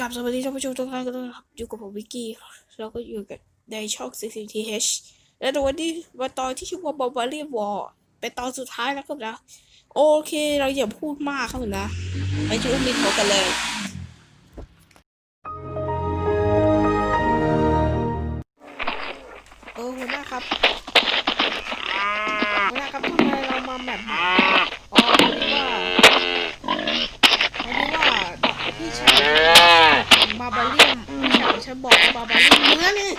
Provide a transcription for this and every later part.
กับสวัสดีท่านผู้ชมทุกท่านกันด้วยครับอยู่กับผมวิกกี้แล้วก็อยู่กับในช่อง CCTH และในวันนี้มาตอนที่ชื่อว่าบอบบารีวอร์เป็นตอนสุดท้ายแล้วครับนะ โอเคเราอย่าพูดมากครับนะ ไปที่อุ้มมินโกันเลย เออหัวหน้าครับหัวหน้าครับทำไมเรามาแบบใหม่อ๋อพอดีว่าพอดีว่าพี่ชาย บาบาเลียมพี่ชายฉันบอกบาบาเลียมเนื้อนี่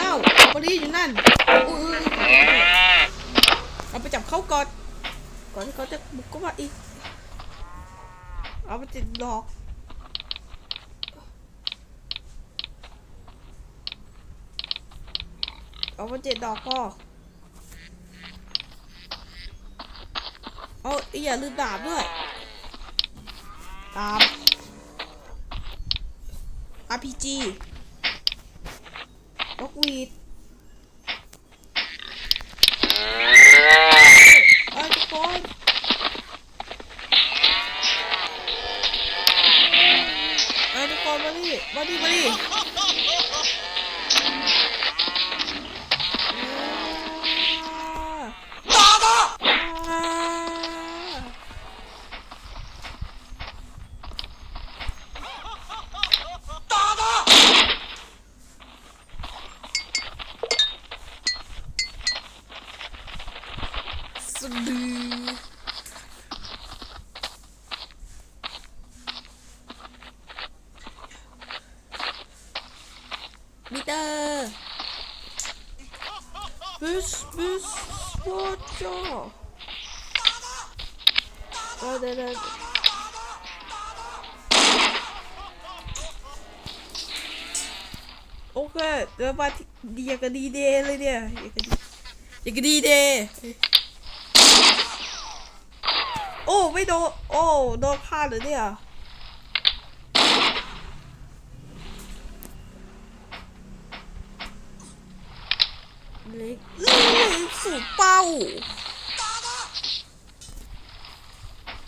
เล่าบาบาเลียมอยู่นั่นอุ้ยเอาไปจับเขาก่อนก่อนที่เขาจะบุกเข้ามาอีกเอาไปติดดอกเอามาเจ็ดดอกพอเอาอีอย่าลืมดาบด้วยดาบ RPG นกวีดเอ้ยทุกคนเอ้ยทุกคนมาดิมาดิมาดิ สะดือ มิเตอร์บิสบิสวอจอเออเดี๋ยวเดี๋ยวโอเคเดี๋ยวมาที่ดีอยากับดีเดย์เลยเนี่ยอยากดีอยากับดีเดย์ โอ้ไม่โดนโอ้โดนพลาดเลยเนี่ยเล็กสู่เป้า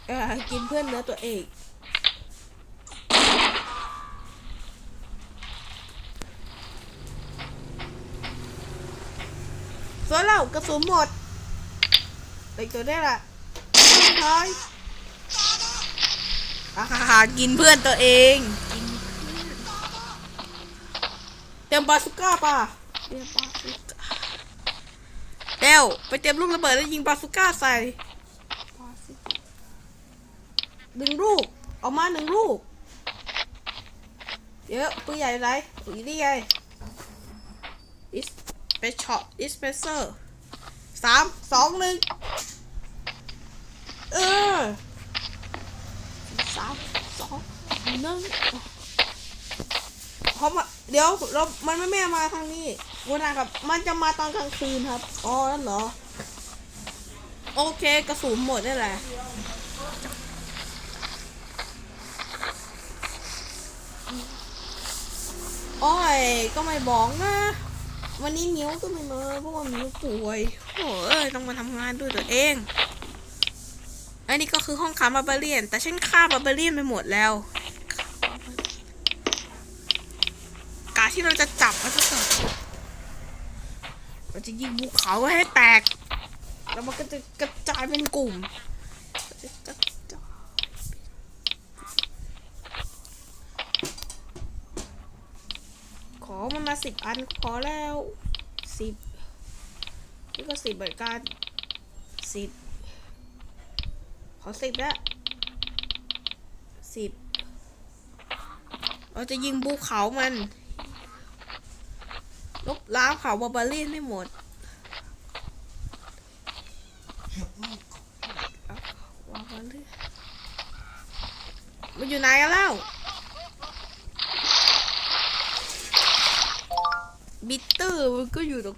เออกินเพื่อนเนื้อตัวเองส่วนเรากระสุนหมดไปตัวได้ละ ท้ายอาหารกินเพื่อนตัวเอง เตรียมบาสุก้าป่ะเตรียมบาสุก้าเร็วไปเตรียมลูกระเบิดแล้วยิงบาสุก้าใส่หนึ่งลูกเออกมาหนึ่งลูก เยอะปืนใหญ่ไรปืนนี่ไงอิสเปช็อปอิสเปเซอร์สามสองหนึ่ง เออสามสองหนึ่งเพราะมาเดี๋ยวเรามันไม่แม่มาทางนี้วันนะครับ มันจะมาตอนกลางคืนครับ อ๋อนั่นเหรอ โอเคกระสุนหมดนี่แหละโอ้ย ก็ไม่บอกนะ วันนี้มิ้วก็ไม่มาเพราะว่ามิ้วป่วยโอ้ยต้องมาทำงานด้วยตัวเอง นนี้ก็คือห้องค้าบาบาเลียน แต่ฉันฆ่าบาบาเลียนไปหมดแล้วกาที่เราจะจับมันก็คือเราจะยิงภูเขาให้แตก แล้วมันก็จะกระจายเป็นกลุ่มขอมันมาสิบอันก็พอแล้วสิบนี่ก็สิบเหมือนกันสิบ อสิบละสิบเราจะยิงภูเขามันลบล้างเขาบาบาเลียนให้หมดบาบาเลียนมันอยู่ไหนกันแล้วบิตเตอร์มันก็อยู่ตรง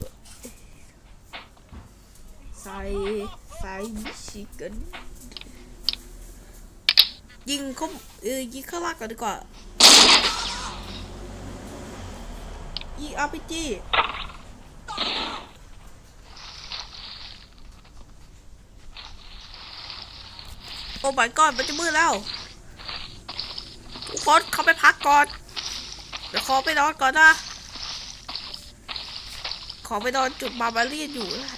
ใส่ใส่ชิคก้น ยิงเขาเออยิงข้างล่างก่อนดีกว่ายิงอาร์พีจีโอ้ my god มันจะมืดแล้วทุกคนเขาไปพักก่อน เดี๋ยวขอไปนอนก่อนนะ ขอไปนอนจุดบาบาเรียนอยู่นะ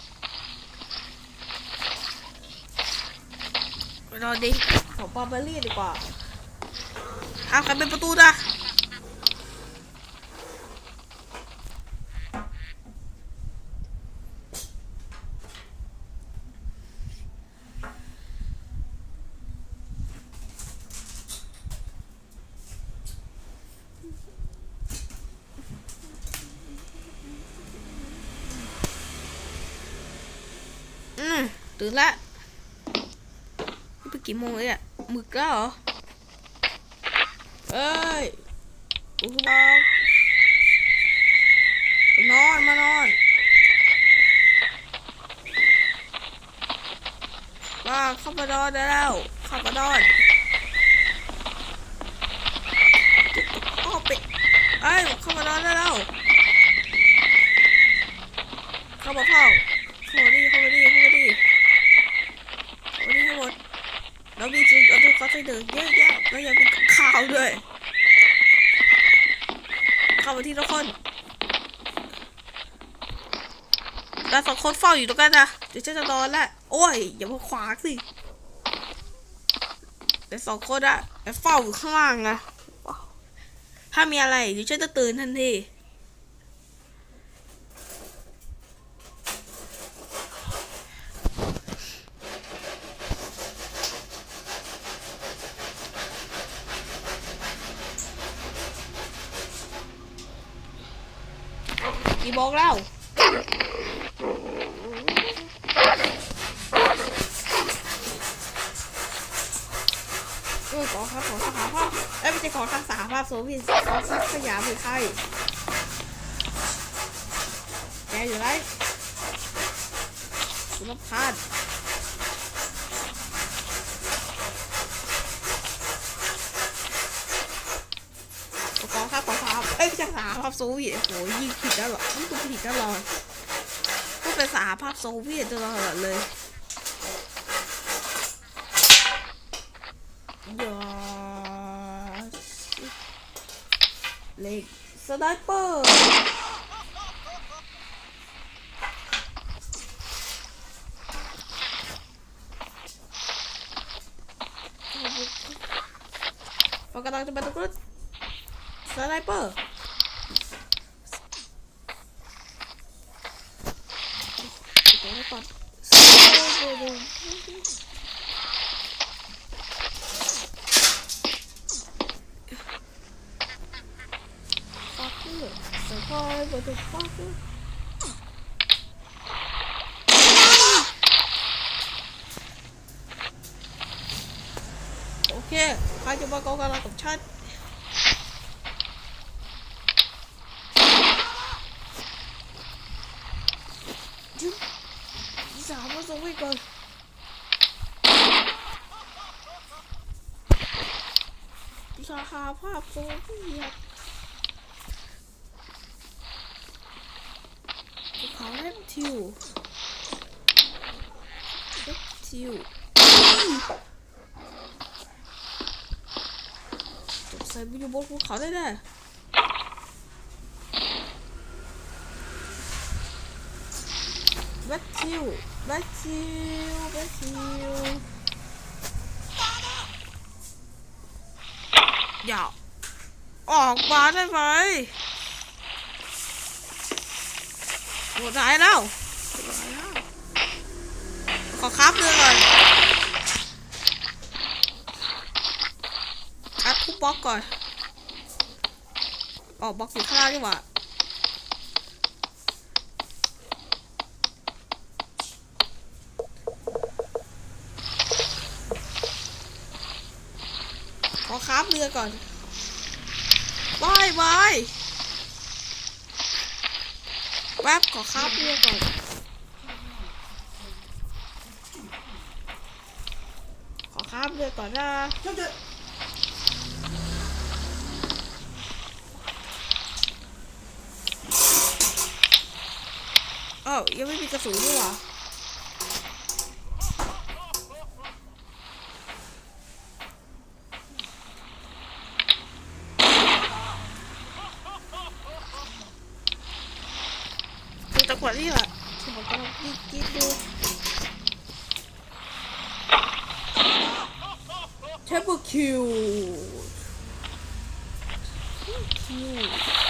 ไป นอนดิขอบาบาเรียนดีกว่าห้ามใครเป็นประตูนะอืมตื่นละ นี่เป็นกี่โมงเลยอะหมึกแล้วเหรอเอ้ยลุกขึ้นนอนมานอนว่าเข้ามานอนได้แล้วเข้ามานอนอ้อไปเอ้ยเข้ามานอนได้แล้ว เข้ามาเข้า เข้ามาดิเข้ามาดิเข้ามาดิเข้ามาดิทั้งหมดแล้วมีจุดเอาตัวเขาใส่เดินเยอะแยะแล้วยังมีข้าวด้วย เข้ามาที่ทุกคน เราสองคนเฝ้าอยู่ตรงนั้นนะเดี๋ยวฉันจะนอนละโอ้ยอย่ามาขวางสิแต่สองคนอะไปเฝ้าอยู่ข้างล่างอะถ้ามีอะไรเดี๋ยวฉันจะตื่นทันทีกี่โมงแล้ว เออขอครับขอสหภาพเอ้ยไม่ใช่ขอทางสหภาพโซวียตขอสักสยามหรือใครแกอยู่ไรคุณรำคาญขอครับขอสหภาเอ้ยไม่ใช่สหภาพโซเวียตโหยิงผิดแล้วหรอต้องตัวผิดตลอก็เป็นสหภาพโซเวียตตลอดเลยยอ เล็กสไนเปอร์เรากำลังจะไปตรงนู้นสไนเปอร์เดี๋ยวก่อนสไนเปอร์ fucker. Survive the fucker. โอเคใครจะมากองกำลังกับฉันจุ๊บสามมาส่งไปก่อนสาขาภาพโซเวียต ภูเขาแลบ ทิวแลบทิวตกใส่ไปอยู่บนภูเขาได้แน่แบททิวแบททิวแบททิวอย่าออกมาได้ไหม หมดท้ายแล้วหมดท้ายแล้วขอครับเรือก่อนครับทุบบล็อกก่อน ออกบล็อกอยู่ข้างล่างดีกว่าขอครับเรือก่อนบายบาย แป๊บขอข้าวเพื่อก่อนขอข้าวเพื่อก่อนนะเอ้ายังไม่มีกระสุนด้วยหรอ วะจังหวะนี้แหละฉันบอกกำลังกรีดกรีดดูเทปเปอร์คิวคิว